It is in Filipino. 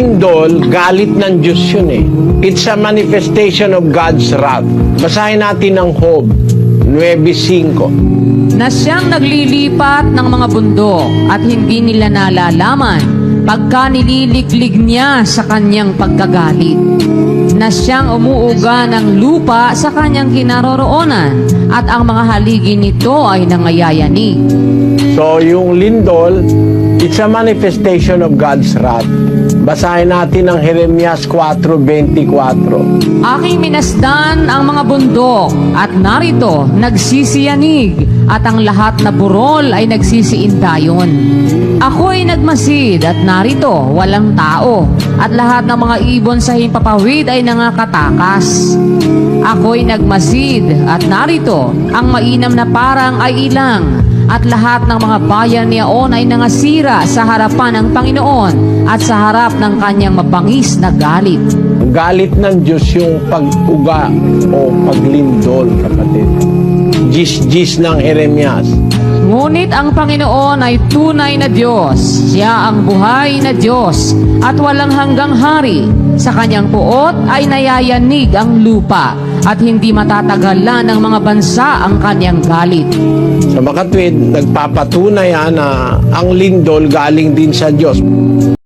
lindol, galit ng Diyos yun eh. It's a manifestation of God's wrath. Basahin natin ang Job 9.5. na siyang naglilipat ng mga bundok at hindi nila nalalaman pagka nililiglig niya sa kanyang pagkagalit. Na siyang umuuga ng lupa sa kanyang kinaroroonan at ang mga haligi nito ay nangayayanig. So yung lindol, it's a manifestation of God's wrath. Basahin natin ang Jeremias 4.24. Aking minasdan ang mga bundok at narito nagsisiyanig at ang lahat na burol ay nagsisiindayon. Ako'y nagmasid at narito walang tao at lahat ng mga ibon sa himpapawid ay nangakatakas. Ako'y nagmasid at narito ang mainam na parang ay ilang at lahat ng mga bayan niyaon ay nangasira sa harapan ng Panginoon at sa harap ng kanyang mabangis na galit. Galit ng Diyos yung pag-uga o paglindol, kapatid. Gis-gis ng Jeremias. Ngunit ang Panginoon ay tunay na Diyos. Siya ang buhay na Diyos at walang hanggang hari. Sa kanyang puot ay nayayanig ang lupa at hindi matatagalan ng mga bansa ang kanyang galit. Sa makatwid, nagpapatunay ah, na ang lindol galing din sa Diyos.